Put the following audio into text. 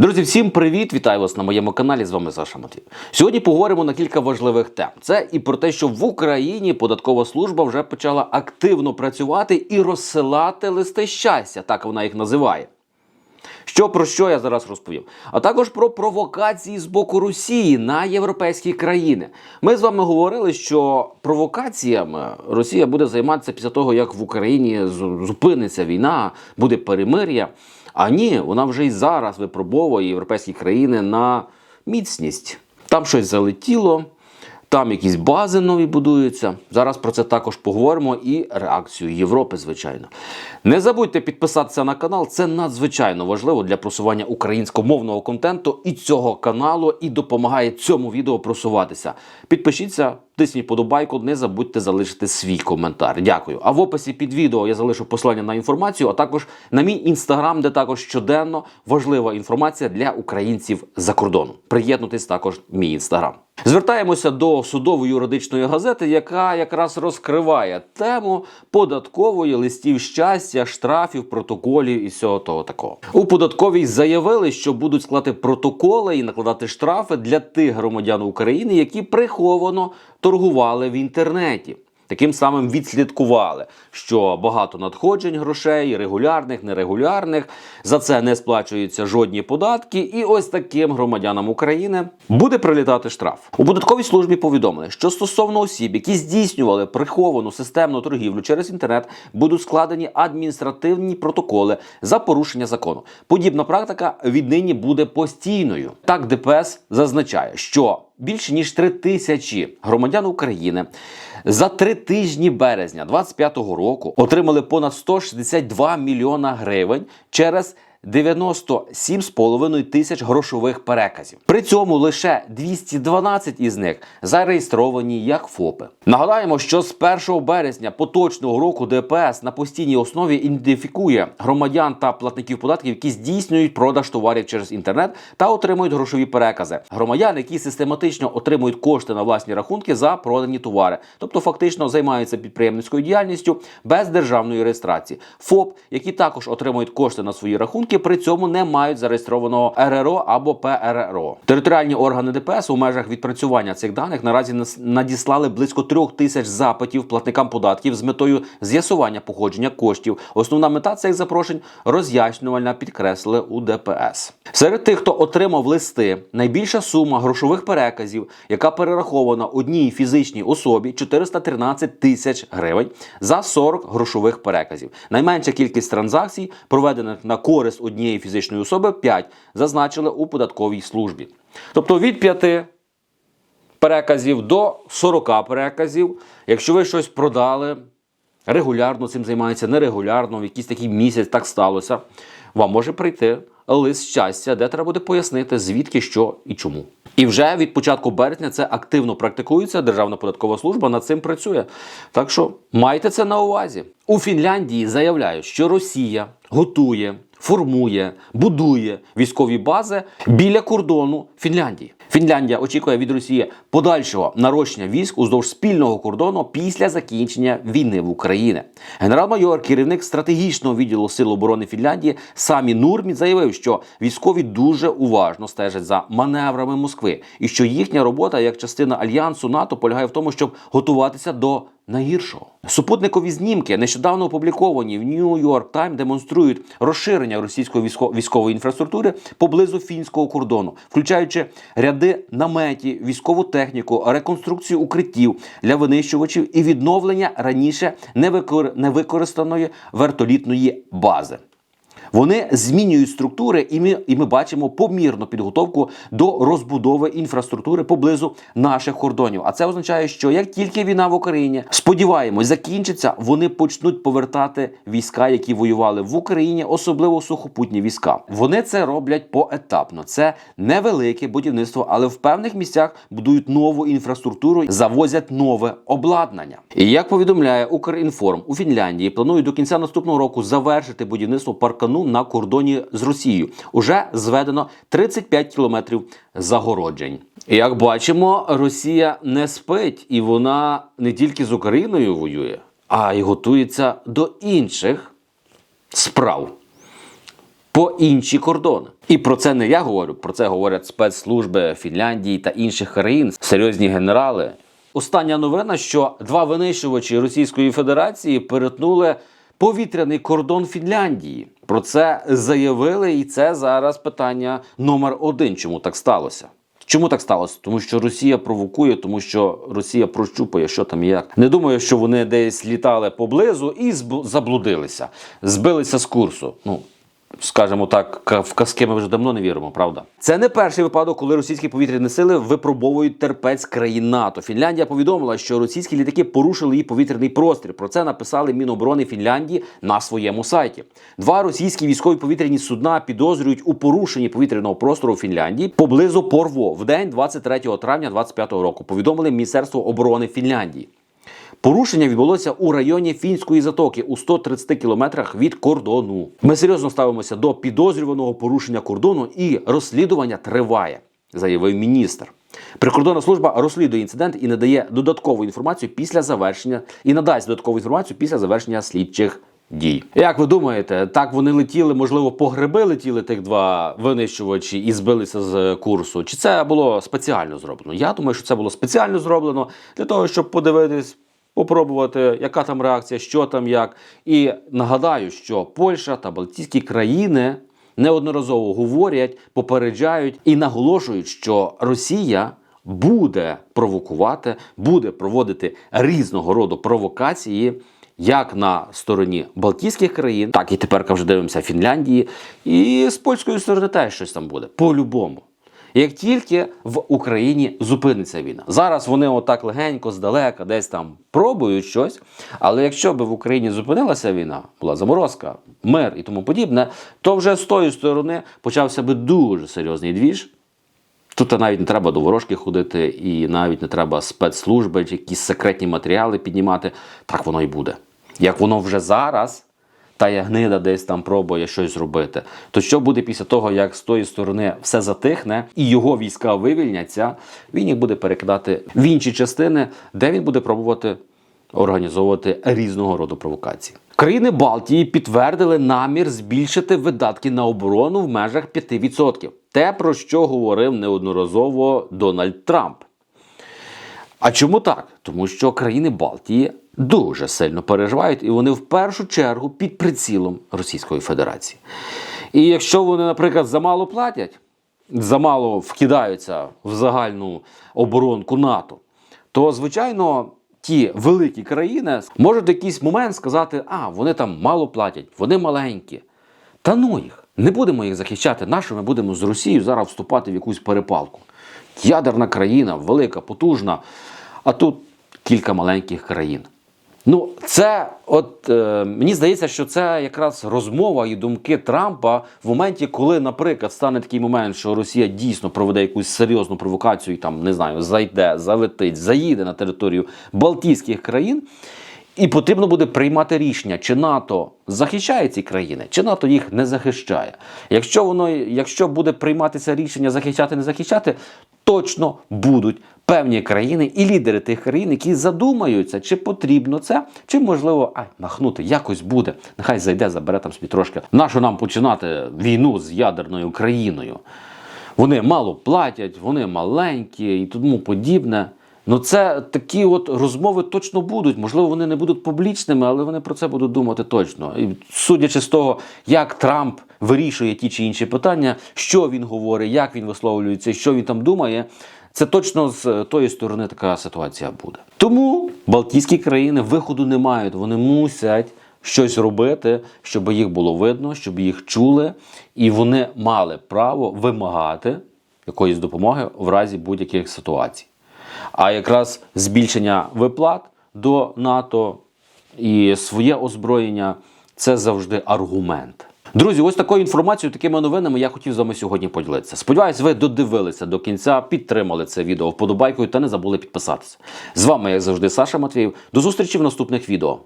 Друзі, всім привіт! Вітаю вас на моєму каналі. З вами Саша Матвій. Сьогодні поговоримо на кілька важливих тем. Це і про те, що в Україні податкова служба вже почала активно працювати і розсилати листи щастя, так вона їх називає. Що про що я зараз розповім? А також про провокації з боку Росії на європейські країни. Ми з вами говорили, що провокаціями Росія буде займатися після того, як в Україні зупиниться війна, буде перемир'я. А ні, вона вже і зараз випробовує європейські країни на міцність. Там щось залетіло, там якісь бази нові будуються. Зараз про це також поговоримо і реакцію Європи, звичайно. Не забудьте підписатися на канал, це надзвичайно важливо для просування українськомовного контенту і цього каналу, і допомагає цьому відео просуватися. Підпишіться, тисніть подобайку, не забудьте залишити свій коментар. Дякую. А в описі під відео я залишу посилання на інформацію, а також на мій інстаграм, де також щоденно важлива інформація для українців за кордоном. Приєднуйтесь також в мій інстаграм. Звертаємося до судово-юридичної газети, яка якраз розкриває тему податкової листів щастя, штрафів, протоколів і всього того такого. У податковій заявили, що будуть складати протоколи і накладати штрафи для тих громадян України, які приховано торгували в інтернеті. Таким самим відслідкували, що багато надходжень грошей, регулярних, нерегулярних, за це не сплачуються жодні податки. І ось таким громадянам України буде прилітати штраф. У податковій службі повідомили, що стосовно осіб, які здійснювали приховану системну торгівлю через інтернет, будуть складені адміністративні протоколи за порушення закону. Подібна практика віднині буде постійною. Так ДПС зазначає, що більше ніж три тисячі громадян України за три тижні березня 2025 року отримали понад 162 мільйона гривень через 97,5 тисяч грошових переказів. При цьому лише 212 із них зареєстровані як ФОПи. Нагадаємо, що з 1 березня поточного року ДПС на постійній основі ідентифікує громадян та платників податків, які здійснюють продаж товарів через інтернет та отримують грошові перекази. Громадян, які систематично отримують кошти на власні рахунки за продані товари, тобто фактично займаються підприємницькою діяльністю без державної реєстрації. ФОП, які також отримують кошти на свої рахунки, при цьому не мають зареєстрованого РРО або ПРРО. Територіальні органи ДПС у межах відпрацювання цих даних наразі надіслали близько трьох тисяч запитів платникам податків з метою з'ясування походження коштів. Основна мета цих запрошень роз'яснювальна підкреслили у ДПС. Серед тих, хто отримав листи, найбільша сума грошових переказів, яка перерахована одній фізичній особі 413 тисяч гривень за 40 грошових переказів. Найменша кількість транзакцій, проведених на користь однієї фізичної особи, 5, зазначили у податковій службі. Тобто від 5 переказів до 40 переказів. Якщо ви щось продали, регулярно цим займається, нерегулярно, в якийсь такий місяць так сталося, вам може прийти лист щастя, де треба буде пояснити, звідки, що і чому. І вже від початку березня це активно практикується. Державна податкова служба над цим працює. Так що майте це на увазі. У Фінляндії заявляють, що Росія готує, формує, будує військові бази біля кордону Фінляндії. Фінляндія очікує від Росії подальшого нарощення військ уздовж спільного кордону після закінчення війни в Україні. Генерал-майор, керівник стратегічного відділу Сил оборони Фінляндії Самі Нурмі заявив, що військові дуже уважно стежать за маневрами Москви, і що їхня робота як частина альянсу НАТО полягає в тому, щоб готуватися до найгіршого. Супутникові знімки, нещодавно опубліковані в New York Times, демонструють розширення російської військо- військової інфраструктури поблизу фінського кордону, включаючи ряди наметів, військову техніку, реконструкцію укриттів для винищувачів і відновлення раніше невикор- невикористаної вертолітної бази. Вони змінюють структури, і ми, і ми бачимо помірну підготовку до розбудови інфраструктури поблизу наших кордонів. А це означає, що як тільки війна в Україні, сподіваємось, закінчиться, вони почнуть повертати війська, які воювали в Україні, особливо сухопутні війська. Вони це роблять поетапно. Це невелике будівництво, але в певних місцях будують нову інфраструктуру, завозять нове обладнання. І як повідомляє Укрінформ, у Фінляндії планують до кінця наступного року завершити будівництво паркану на кордоні з Росією. Уже зведено 35 кілометрів загороджень. Як бачимо, Росія не спить, і вона не тільки з Україною воює, а й готується до інших справ. по інші кордони. І про це не я говорю, про це говорять спецслужби Фінляндії та інших країн, серйозні генерали. Остання новина, що два винищувачі Російської Федерації перетнули повітряний кордон Фінляндії. Про це заявили, і це зараз питання номер один. Чому так сталося? Чому так сталося? Тому що Росія провокує, тому що Росія прощупує, що там і як. Не думаю, що вони десь літали поблизу і заблудилися, збилися з курсу. Ну скажімо так, в казки ми вже давно не віримо, правда? Це не перший випадок, коли російські повітряні сили випробовують терпець країн НАТО. Фінляндія повідомила, що російські літаки порушили її повітряний простір. Про це написали Міноборони Фінляндії на своєму сайті. Два російські військові повітряні судна підозрюють у порушенні повітряного простору Фінляндії поблизу Порво в день 23 травня 2025 року. Повідомили Міністерство оборони Фінляндії. Порушення відбулося у районі фінської затоки у 130 кілометрах від кордону. Ми серйозно ставимося до підозрюваного порушення кордону і розслідування триває, заявив міністр. Прикордонна служба розслідує інцидент і надає додаткову інформацію після завершення і надасть додаткову інформацію після завершення слідчих дій. Як ви думаєте, так вони летіли, можливо, по гриби летіли тих два винищувачі і збилися з курсу? Чи це було спеціально зроблено? Я думаю, що це було спеціально зроблено для того, щоб подивитись. Попробувати, яка там реакція, що там як. І нагадаю, що Польща та Балтійські країни неодноразово говорять, попереджають і наголошують, що Росія буде провокувати, буде проводити різного роду провокації. Як на стороні Балтійських країн, так і тепер вже дивимося Фінляндії, і з польської сторони теж щось там буде по-любому. Як тільки в Україні зупиниться війна, зараз вони отак легенько, здалека, десь там пробують щось. Але якщо б в Україні зупинилася війна, була заморозка, мир і тому подібне, то вже з тої сторони почався би дуже серйозний двіж. Тут навіть не треба до ворожки ходити, і навіть не треба спецслужби, якісь секретні матеріали піднімати. Так воно і буде. Як воно вже зараз, та ягнида десь там пробує щось зробити. То що буде після того, як з тої сторони все затихне і його війська вивільняться, він їх буде перекидати в інші частини, де він буде пробувати організовувати різного роду провокації. Країни Балтії підтвердили намір збільшити видатки на оборону в межах 5%. Те, про що говорив неодноразово Дональд Трамп. А чому так? Тому що країни Балтії дуже сильно переживають, і вони в першу чергу під прицілом Російської Федерації. І якщо вони, наприклад, замало платять, замало вкидаються в загальну оборонку НАТО, то звичайно. Ті великі країни можуть в якийсь момент сказати, а вони там мало платять, вони маленькі. Та ну їх, не будемо їх захищати. Нащо ми будемо з Росією зараз вступати в якусь перепалку? Ядерна країна, велика, потужна, а тут кілька маленьких країн. Ну, це от е, мені здається, що це якраз розмова і думки Трампа в моменті, коли, наприклад, стане такий момент, що Росія дійсно проведе якусь серйозну провокацію там не знаю, зайде, залетить, заїде на територію Балтійських країн. І потрібно буде приймати рішення, чи НАТО захищає ці країни, чи НАТО їх не захищає. Якщо воно, якщо буде прийматися рішення захищати, не захищати, точно будуть певні країни і лідери тих країн, які задумаються, чи потрібно це, чи можливо ай, махнути, якось буде. Нехай зайде, забере там собі трошки. Нащо нам починати війну з ядерною країною? Вони мало платять, вони маленькі і тому подібне. Ну, це такі от розмови точно будуть. Можливо, вони не будуть публічними, але вони про це будуть думати точно. І судячи з того, як Трамп вирішує ті чи інші питання, що він говорить, як він висловлюється, що він там думає. Це точно з тої сторони така ситуація буде. Тому Балтійські країни виходу не мають. Вони мусять щось робити, щоб їх було видно, щоб їх чули, і вони мали право вимагати якоїсь допомоги в разі будь-яких ситуацій. А якраз збільшення виплат до НАТО і своє озброєння це завжди аргумент. Друзі, ось такою інформацією, такими новинами я хотів з вами сьогодні поділитися. Сподіваюсь, ви додивилися до кінця, підтримали це відео вподобайкою та не забули підписатися. З вами, як завжди, Саша Матвіїв. До зустрічі в наступних відео.